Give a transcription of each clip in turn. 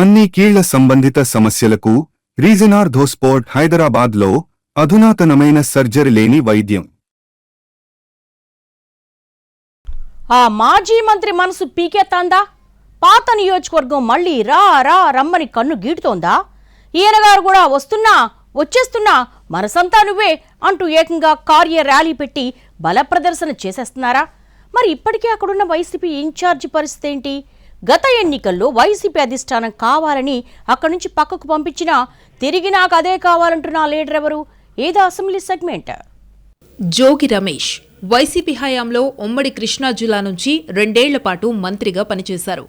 అన్ని కీళ్ళ సంబంధిత సమస్యలకు రీజనార్ధోస్పోర్ట్ హైదరాబాద్లో అధునాతనమైన సర్జరీ లేని వైద్యం. ఆ మాజీ మంత్రి మనసు పీకెత్తాందా పాత నియోజకవర్గం మళ్ళీ రా రా రమ్మని కన్ను గీటుతోందా? ఈయనగారు కూడా వస్తున్నా వచ్చేస్తున్నా మనసంతా నువ్వే అంటూ ఏకంగా కార్య ర్యాలీ పెట్టి బల ప్రదర్శన చేసేస్తున్నారా? మరి ఇప్పటికే అక్కడున్న వైసీపీ ఇన్ఛార్జి పరిస్థితి ఏంటి? గత ఎన్నికల్లో వైసీపీ అధిష్టానం కావాలని అక్కడి నుంచి పక్కకు పంపించినా తిరిగి నాకు అదే కావాలంటున్న లీడర్ ఎవరు? ఏదో assembly segment. Jogi Ramesh. YCP హయాంలో ఉమ్మడి కృష్ణా జిల్లా నుంచి రెండేళ్ళ పాటు మంత్రిగా పనిచేశారు.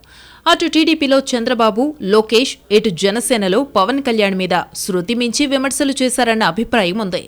అటు టీడీపీలో చంద్రబాబు లోకేష్ ఇటు జనసేనలో పవన్ కళ్యాణ్ మీద శృతి మించి విమర్శలు చేశారన్న అభిప్రాయం ఉంది.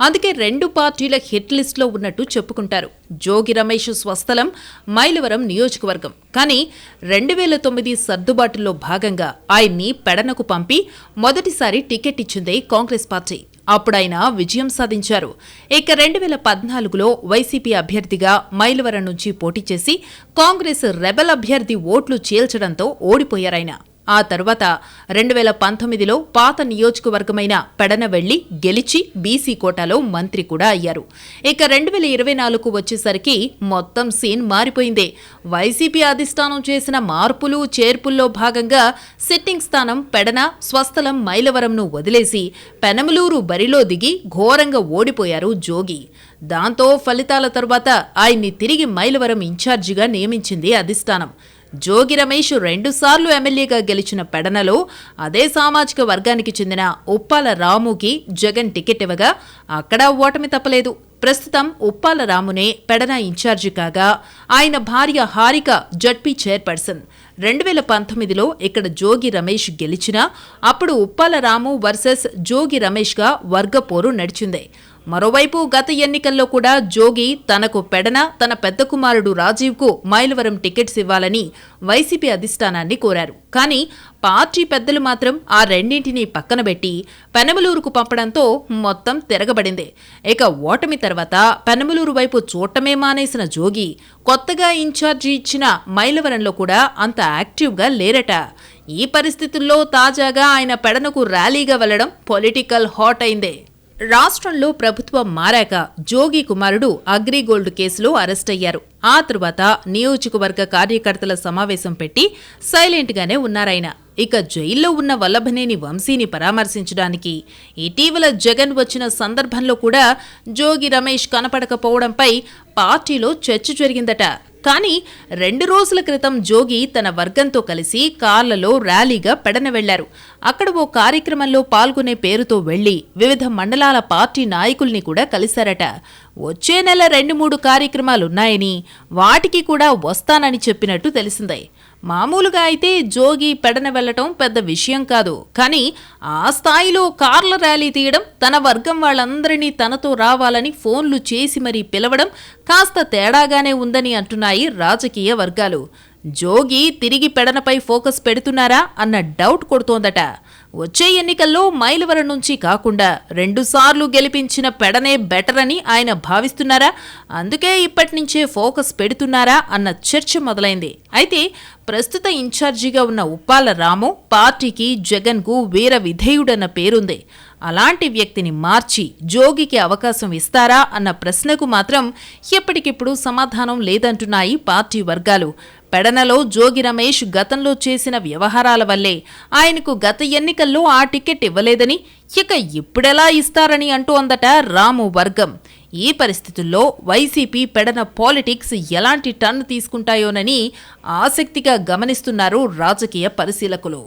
అందుకే రెండు పార్టీల హిట్ లిస్టులో ఉన్నట్టు చెప్పుకుంటారు. జోగి రమేష్ స్వస్థలం మైలవరం నియోజకవర్గం. కానీ రెండు వేల తొమ్మిది సర్దుబాటులో భాగంగా ఆయన్ని పెడనకు పంపి మొదటిసారి టికెట్ ఇచ్చిందే కాంగ్రెస్ పార్టీ. అప్పుడైన విజయం సాధించారు. ఇక రెండు వేల పద్నాలుగులో వైసీపీ అభ్యర్థిగా మైలవరం నుంచి పోటీ చేసి కాంగ్రెస్ రెబల్ అభ్యర్థి ఓట్లు చీల్చడంతో ఓడిపోయారాయన. ఆ తర్వాత రెండు వేల పంతొమ్మిదిలో పాత నియోజకవర్గమైన పెడన వెళ్ళి గెలిచి బీసీ కోటాలో మంత్రి కూడా అయ్యారు. ఇక రెండు వేల ఇరవై నాలుగు వచ్చేసరికి మొత్తం సీన్ మారిపోయింది. వైసీపీ అధిష్టానం చేసిన మార్పులు చేర్పుల్లో భాగంగా సిట్టింగ్ స్థానం పెడన స్వస్థలం మైలవరంను వదిలేసి పెనమలూరు బరిలో దిగి ఘోరంగా ఓడిపోయారు జోగి. దాంతో ఫలితాల తర్వాత ఆయన్ని తిరిగి మైలవరం ఇన్ఛార్జిగా నియమించింది అధిష్టానం. జోగి రమేష్ రెండుసార్లు ఎమ్మెల్యేగా గెలిచిన పెడనలో అదే సామాజిక వర్గానికి చెందిన ఉప్పాల రాముకి జగన్ టికెట్ ఇవ్వగా అక్కడా ఓటమి తప్పలేదు. ప్రస్తుతం ఉప్పాల రామునే పెడన ఇన్ఛార్జి కాగా ఆయన భార్య హారిక జడ్పీ చైర్పర్సన్. రెండు వేల పంతొమ్మిదిలో ఇక్కడ జోగి రమేష్ గెలిచినా అప్పుడు ఉప్పాల రాము వర్సెస్ జోగి రమేష్గా వర్గపోరు నడిచిందే. మరోవైపు గత ఎన్నికల్లో కూడా జోగి తనకు పెడన తన పెద్ద కుమారుడు రాజీవ్కు మైలవరం టికెట్స్ ఇవ్వాలని వైసీపీ అధిష్టానాన్ని కోరారు. కానీ పార్టీ పెద్దలు మాత్రం ఆ రెండింటినీ పక్కన పెట్టి పెనమలూరుకు పంపడంతో మొత్తం తిరగబడింది. ఇక ఓటమి తర్వాత పెనమలూరు వైపు చూడటమే మానేసిన జోగి కొత్తగా ఇన్ఛార్జి ఇచ్చిన మైలవరంలో కూడా అంత యాక్టివ్గా లేరట. ఈ పరిస్థితుల్లో తాజాగా ఆయన పెడనకు ర్యాలీగా వెళ్ళడం పొలిటికల్ హాట్ అయిందే. రాష్ట్రంలో ప్రభుత్వం మారాక జోగి కుమారుడు అగ్రిగోల్డ్ కేసులో అరెస్ట్ అయ్యారు ఆ తరువాత నియోజకవర్గ కార్యకర్తల సమావేశం పెట్టి సైలెంట్గానే ఉన్నారాయన. ఇక జైల్లో ఉన్న వల్లభనేని వంశీని పరామర్శించడానికి ఇటీవల జగన్ వచ్చిన సందర్భంలో కూడా జోగి రమేష్ కనపడకపోవడంపై పార్టీలో చర్చ జరిగిందట. కానీ రెండు రోజుల క్రితం జోగి తన వర్గంతో కలిసి కార్లలో ర్యాలీగా పెడన వెళ్ళారు. అక్కడ ఓ కార్యక్రమంలో పాల్గొనే పేరుతో వెళ్ళి వివిధ మండలాల పార్టీ నాయకుల్ని కూడా కలిశారట. వచ్చే నెల రెండు మూడు కార్యక్రమాలున్నాయని వాటికి కూడా వస్తానని చెప్పినట్టు తెలిసిందే. మామూలుగా అయితే జోగి పెడన వెళ్ళటం పెద్ద విషయం కాదు. కానీ ఆ స్థాయిలో కార్ల ర్యాలీ తీయడం తన వర్గం వాళ్ళందరినీ తనతో రావాలని ఫోన్లు చేసి మరీ పిలవడం కాస్త తేడాగానే ఉందని అంటున్నాయి రాజకీయ వర్గాలు. జోగి తిరిగి పెడనపై ఫోకస్ పెడుతున్నారా అన్న డౌట్ కొడుతోందట. వచ్చే ఎన్నికల్లో మైలవరం నుంచి కాకుండా రెండుసార్లు గెలిపించిన పెడనే బెటర్ అని ఆయన భావిస్తున్నారా? అందుకే ఇప్పటి నుంచే ఫోకస్ పెడుతున్నారా అన్న చర్చ మొదలైంది. అయితే ప్రస్తుత ఇన్ఛార్జిగా ఉన్న ఉప్పాల రాము పార్టీకి జగన్కు వీర విధేయుడన్న పేరుంది. అలాంటి వ్యక్తిని మార్చి జోగికి అవకాశం ఇస్తారా అన్న ప్రశ్నకు మాత్రం ఎప్పటికిప్పుడు సమాధానం లేదంటున్నాయి పార్టీ వర్గాలు. పెడనలో జోగి రమేష్ గతంలో చేసిన వ్యవహారాల వల్లే ఆయనకు గత ఎన్నికల్లో ఆ టికెట్ ఇవ్వలేదని ఇక ఇప్పుడెలా ఇస్తారని అంటూ అందట రాము వర్గం. ఈ పరిస్థితుల్లో వైసీపీ పెడన పాలిటిక్స్ ఎలాంటి టర్న్ తీసుకుంటాయోనని ఆసక్తిగా గమనిస్తున్నారు రాజకీయ పరిశీలకులు.